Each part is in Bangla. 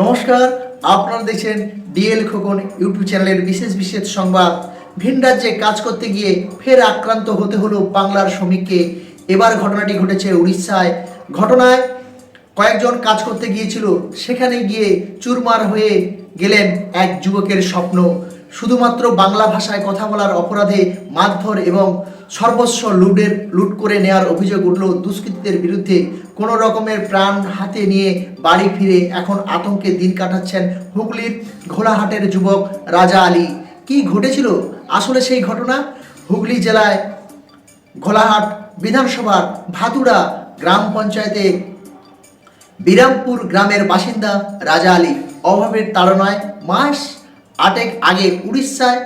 নমস্কার, আপনারা দেখছেন ডিএল খোকন ইউটিউব চ্যানেলের বিশেষ বিশেষ সংবাদ। ভিন রাজ্যে কাজ করতে গিয়ে ফের আক্রান্ত হতে হলো বাংলার শ্রমিককে। এবার ঘটনাটি ঘটেছে উড়িষ্যায়। ঘটনায় কয়েকজন কাজ করতে গিয়েছিল, সেখানে গিয়ে চুরমার হয়ে গেলেন এক যুবকের স্বপ্ন। শুধুমাত্র বাংলা ভাষায় কথা বলার অপরাধে মারধর এবং সর্বস্ব লুটের, লুট করে নেওয়ার অভিযোগ উঠল দুষ্কৃতীদের বিরুদ্ধে। কোনো রকমের প্রাণ হাতে নিয়ে বাড়ি ফিরে এখন আতঙ্কে দিন কাটাচ্ছেন হুগলির ঘোলাহাটের যুবক রাজা আলী। কি ঘটেছিল? আসলে সেই ঘটনা? হুগলি জেলায় ঘোলাহাট বিধানসভার ভাতুড়া গ্রাম পঞ্চায়েতে বিরামপুর গ্রামের বাসিন্দা রাজা আলী। অভাবের তাড়নায় মাস আটেক আগে উড়িষ্যায়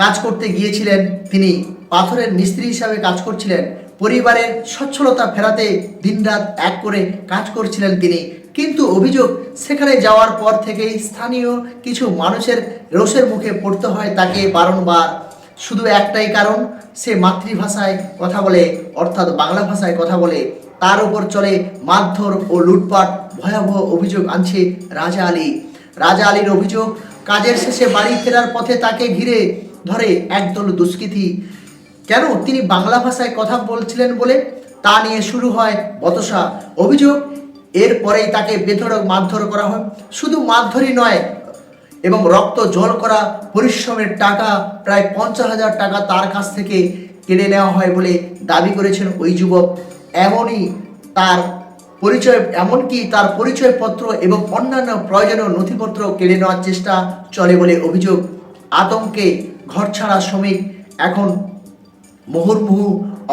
কাজ করতে গিয়েছিলেন। তিনি পাথরের মিস্ত্রি হিসাবে কাজ করছিলেন। পরিবারের সচ্ছলতা ফেরাতে দিনরাত এক করে কাজ করছিলেন তিনি। কিন্তু অভিযোগ সেখানে যাওয়ার পর থেকেই স্থানীয় কিছু মানুষের রোষের মুখে পড়তে হয় তাকে বারংবার। শুধু একটাই কারণ, সে মাতৃভাষায় কথা বলে, অর্থাৎ বাংলা ভাষায় কথা বলে। তার উপর চলে মারধর ও লুটপাট, ভয়াবহ অভিযোগ আনছে রাজা আলী। রাজা আলীর অভিযোগ, কাজের শেষে বাড়ি ফেরার পথে তাকে ঘিরে ধরে একদল দুষ্কৃতী। কেন তিনি বাংলা ভাষায় কথা বলছিলেন বলে তা নিয়ে শুরু হয় বতসা অভিযোগ। এরপরেই তাকে বেধড়ক মারধর করা হয়। শুধু মারধরই নয়, এবং রক্ত জল করা পরিশ্রমের টাকা, প্রায় পঞ্চাশ হাজার টাকা তার কাছ থেকে কেড়ে নেওয়া হয় বলে দাবি করেছেন ওই যুবক। এমনই তার পরিচয়, এমনকি তার পরিচয়পত্র এবং অন্যান্য প্রয়োজনীয় নথিপত্র কেড়ে নেওয়ার চেষ্টা চলে বলে অভিযোগ। আতঙ্কে ঘরছাড়া শ্রমিক এখন মুহুর্মুহু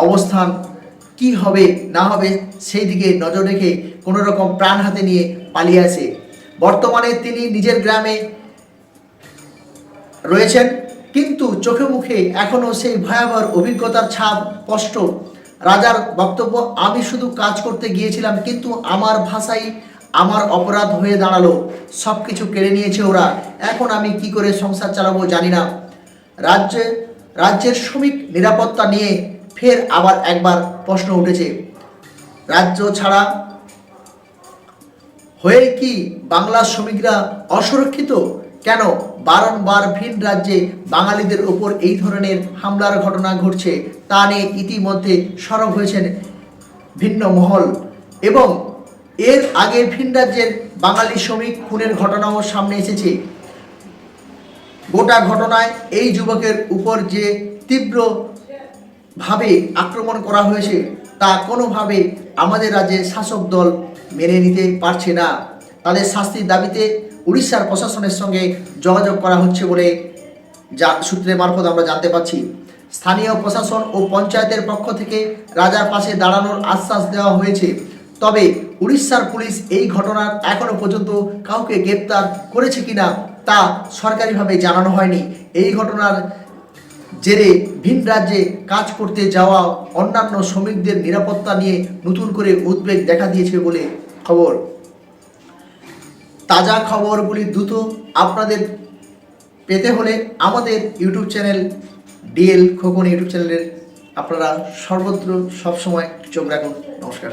অবস্থান, কি হবে, না হবে, সেই দিকে নজর রেখে কোনো রকম প্রাণ হাতে নিয়ে পালিয়ে আসে। বর্তমানে তিনি নিজের গ্রামে রয়েছেন, কিন্তু চোখে মুখে এখনও সেই ভয়াবহ অভিজ্ঞতার ছাপ স্পষ্ট। রাজার বক্তব্য, আমি শুধু কাজ করতে গিয়েছিলাম, কিন্তু আমার ভাষাই আমার অপরাধ হয়ে দাঁড়াল সব কিছু কেড়ে নিয়েছে ওরা। এখন আমি কি করে সংসার চালাবো জানি না। রাজ্যে, রাজ্যের শ্রমিক নিরাপত্তা নিয়ে ফের আবার একবার প্রশ্ন উঠেছে। রাজ্য ছাড়া হয়ে কি বাংলার শ্রমিকরা অসুরক্ষিত? কেন বারংবার ভিন রাজ্যে বাঙালিদের ওপর এই ধরনের হামলার ঘটনা ঘটছে? তা নিয়ে ইতিমধ্যে সরব হয়েছেন ভিন্ন মহল। এবং এর আগে ভিন রাজ্যের বাঙালি শ্রমিক খুনের ঘটনাও সামনে এসেছে। গোটা ঘটনায় এই যুবকের উপর যে তীব্র ভাবে আক্রমণ করা হয়েছে, তা কোনোভাবে আমাদের রাজ্যে শাসক দল মেনে নিতে পারছে না। তাদের শাস্তির দাবিতে উড়িষ্যার প্রশাসনের সঙ্গে যোগাযোগ করা হচ্ছে বলে যা সূত্রের মারফত আমরা জানতে পারছি। স্থানীয় প্রশাসন ও পঞ্চায়েতের পক্ষ থেকে রাজার পাশে দাঁড়ানোর আশ্বাস দেওয়া হয়েছে। তবে উড়িষ্যার পুলিশ এই ঘটনার এখনও পর্যন্ত কাউকে গ্রেপ্তার করেছে কিনা তা সরকারিভাবে জানানো হয়নি। এই ঘটনার জেরে ভিন রাজ্যে কাজ করতে যাওয়া অন্যান্য শ্রমিকদের নিরাপত্তা নিয়ে নতুন করে উদ্বেগ দেখা দিয়েছে বলে খবর। তাজা খবরগুলি দ্রুত আপনাদের পেতে হলে আমাদের YouTube channel DL Khokon YouTube চ্যানেলের আপনারা সর্বত্র সবসময় চোখ রাখুন। নমস্কার।